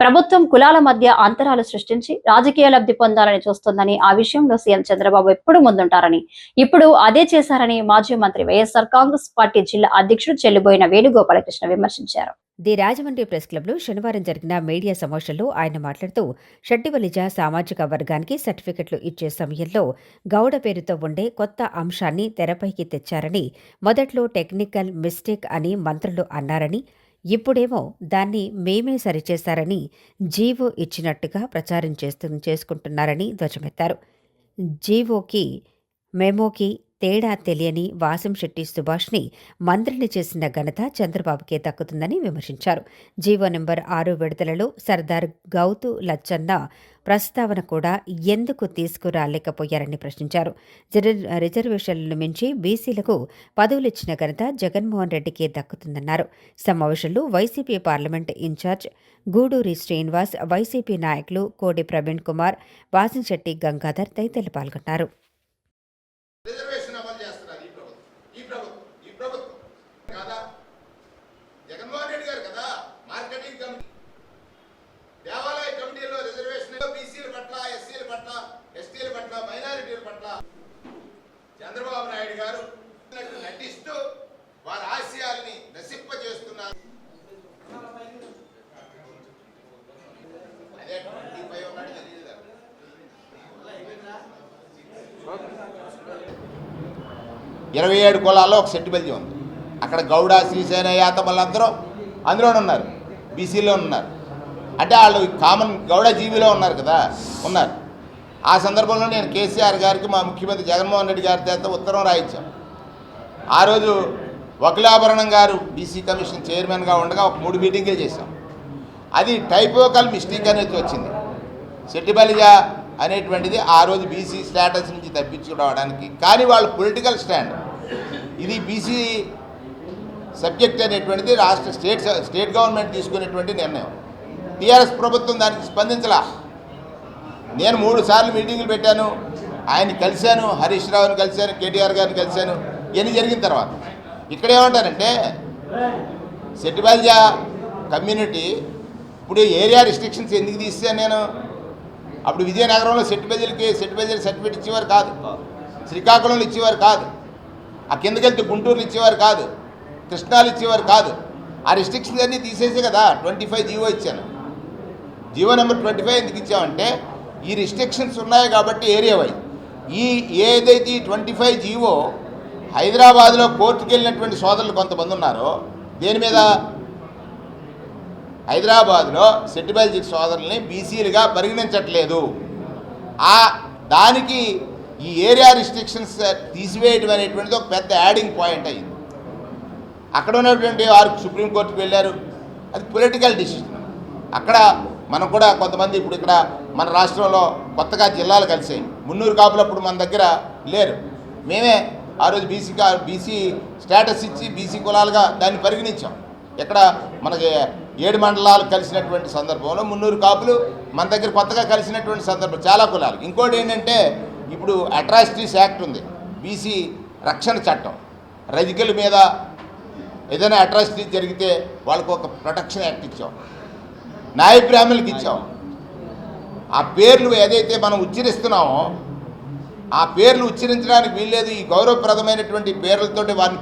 ప్రభుత్వం కులాల మధ్య అంతరాలు సృష్టించి రాజకీయ లబ్ధి పొందాలని చూస్తోందని ఆ విషయంలో సీఎం చంద్రబాబు ఎప్పుడు ముందుంటారని. ఇప్పుడు అదే చేశారని మాజీ మంత్రి వైఎస్ఆర్ కాంగ్రెస్ పార్టీ జిల్లా అధ్యక్షుడు చెల్లిబోయిన వేణుగోపాలకృష్ణ విమర్శించారు. ది రాజమండ్రి ప్రెస్ క్లబ్లో శనివారం జరిగిన మీడియా సమావేశంలో ఆయన మాట్లాడుతూ షడ్డివలిజ సామాజిక వర్గానికి సర్టిఫికెట్లు ఇచ్చే సమయంలో గౌడ పేరుతో ఉండే కొత్త అంశాన్ని తెరపైకి తెచ్చారని మొదట్లో టెక్నికల్ మిస్టేక్ అని మంత్రులు అన్నారని ఇప్పుడేమో దాన్ని మేమే సరిచేశారని జీవో ఇచ్చినట్టుగా ప్రచారం చేస్తు చేసుకుంటున్నారని ధ్వజమెత్తారు. జీవోకి మెమోకి తేడా తెలియని వాసంశెట్టి సుభాష్ని మంత్రిని చేసిన ఘనత చంద్రబాబుకే దక్కుతుందని విమర్శించారు. జీవో నెంబర్ ఆరు విడుదలలో సర్దార్ గౌతు లచ్చన్న ప్రస్తావన కూడా ఎందుకు తీసుకురాలేకపోయారని ప్రశ్నించారు. రిజర్వేషన్లను మించి బీసీలకు పదవులిచ్చిన ఘనత జగన్మోహన్ రెడ్డికే దక్కుతుందన్నారు. సమావేశంలో YCP parliament in-charge Guduri Srinivas YCP నాయకులు కోడి ప్రవీణ్ కుమార్ వాసంశెట్టి గంగాధర్ తదితరులు పాల్గొన్నారు రిజర్వేషన్ అమలు చేస్తున్నారు ఈ ప్రభుత్వం ఈ ప్రభుత్వం ఈ ప్రభుత్వం కాదా జగన్మోహన్ రెడ్డి గారు కదా మార్కెటింగ్ కమిటీ దేవాలయ కమిటీలో రిజర్వేషన్ బీసీల పట్ల ఎస్సీల పట్ల ఎస్టీల పట్ల మైనారిటీల పట్ల చంద్రబాబు నాయుడు గారు నటిస్తూ వారి ఆశయాల్ని నశింపజేస్తున్నారు. అదే ట్వంటీ ఫైవ్ ఉన్నాడు తెలియదు ఇరవై ఏడు కులాల్లో ఒక సెట్ బెల్జీ ఉంది. అక్కడ గౌడ శ్రీసేన యాతమలందరూ అందులోనే ఉన్నారు. బీసీలో ఉన్నారు. అంటే వాళ్ళు కామన్ గౌడ జీవిలో ఉన్నారు కదా ఉన్నారు. ఆ సందర్భంలో నేను కేసీఆర్ గారికి మా ముఖ్యమంత్రి జగన్మోహన్ రెడ్డి గారి చేత ఉత్తరం రాయించాం. ఆ రోజు వకులాభరణం గారు బీసీ కమిషన్ చైర్మన్గా ఉండగా ఒక మూడు మీటింగులు చేశాం. అది టైపోకల్ మిస్టేక్ అనేది వచ్చింది. సెట్టిబలిజ అనేటువంటిది ఆ రోజు బీసీ స్టేటస్ నుంచి తప్పించుకోవడానికి. కానీ వాళ్ళ పొలిటికల్ స్టాండ్ ఇది బీసీ సబ్జెక్ట్ అనేటువంటిది రాష్ట్ర స్టేట్ స్టేట్ గవర్నమెంట్ తీసుకునేటువంటి నిర్ణయం. టీఆర్ఎస్ ప్రభుత్వం దానికి స్పందించలా. నేను మూడు సార్లు మీటింగులు పెట్టాను. ఆయన కలిశాను హరీష్ రావుని కలిశాను కేటీఆర్ గారిని కలిశాను. ఇవన్నీ జరిగిన తర్వాత. ఇక్కడ ఏమంటారంటే సెట్టిబాల్జా కమ్యూనిటీ ఇప్పుడు ఏరియా రిస్ట్రిక్షన్స్ ఎందుకు తీసాను నేను? అప్పుడు విజయనగరంలో సెట్ బెజర్కి సెట్ బెజర్ సర్టిఫికేట్ ఇచ్చేవారు కాదు. శ్రీకాకుళంలో ఇచ్చేవారు కాదు. ఆ కిందకెళ్తే గుంటూరులో ఇచ్చేవారు కాదు. కృష్ణాలు ఇచ్చేవారు కాదు. ఆ రిస్ట్రిక్షన్స్ అన్నీ తీసేసే కదా. ట్వంటీ ఫైవ్ జీవో ఇచ్చాను. జీవో నెంబర్ ట్వంటీ ఫైవ్ ఎందుకు ఇచ్చామంటే ఈ రిస్ట్రిక్షన్స్ ఉన్నాయి కాబట్టి ఏరియా వైజ్ ఈ ఏదైతే ఈ ట్వంటీ ఫైవ్ జీవో హైదరాబాద్లో కోర్టుకు వెళ్ళినటువంటి సోదరులు కొంతమంది ఉన్నారో దేని మీద? హైదరాబాద్లో సెట్టిబల్జీ సోదరుల్ని బీసీలుగా పరిగణించట్లేదు. ఆ దానికి ఈ ఏరియా రిస్ట్రిక్షన్స్ తీసివేయడం అనేటువంటిది ఒక పెద్ద యాడింగ్ పాయింట్ అయింది అక్కడ ఉన్నటువంటి వారు సుప్రీంకోర్టుకు వెళ్ళారు. అది పొలిటికల్ డిసిషన్ అక్కడ మనం కూడా కొంతమంది ఇప్పుడు ఇక్కడ మన రాష్ట్రంలో కొత్తగా జిల్లాలు కలిసాయి. మున్నూరు కాపులు అప్పుడు మన దగ్గర లేరు. మేమే ఆ రోజు బీసీ బీసీ స్టేటస్ ఇచ్చి బీసీ కులాలుగా దాన్ని పరిగణించాం. ఇక్కడ మనకి ఏడు మండలాలు కలిసినటువంటి సందర్భంలో మున్నూరు కాపులు మన దగ్గర కొత్తగా కలిసినటువంటి సందర్భం చాలా కులాలు. ఇంకోటి ఏంటంటే ఇప్పుడు అట్రాసిటీస్ యాక్ట్ ఉంది. బీసీ రక్షణ చట్టం. రజికల మీద ఏదైనా అట్రాసిటీ జరిగితే వాళ్ళకు ఒక ప్రొటెక్షన్ యాక్ట్ ఇచ్చాం. నాయ ఇచ్చాం. ఆ పేర్లు ఏదైతే మనం ఉచ్చరిస్తున్నామో ఆ పేర్లు ఉచ్చరించడానికి వీల్లేదు. ఈ గౌరవప్రదమైనటువంటి పేర్లతోటి వారిని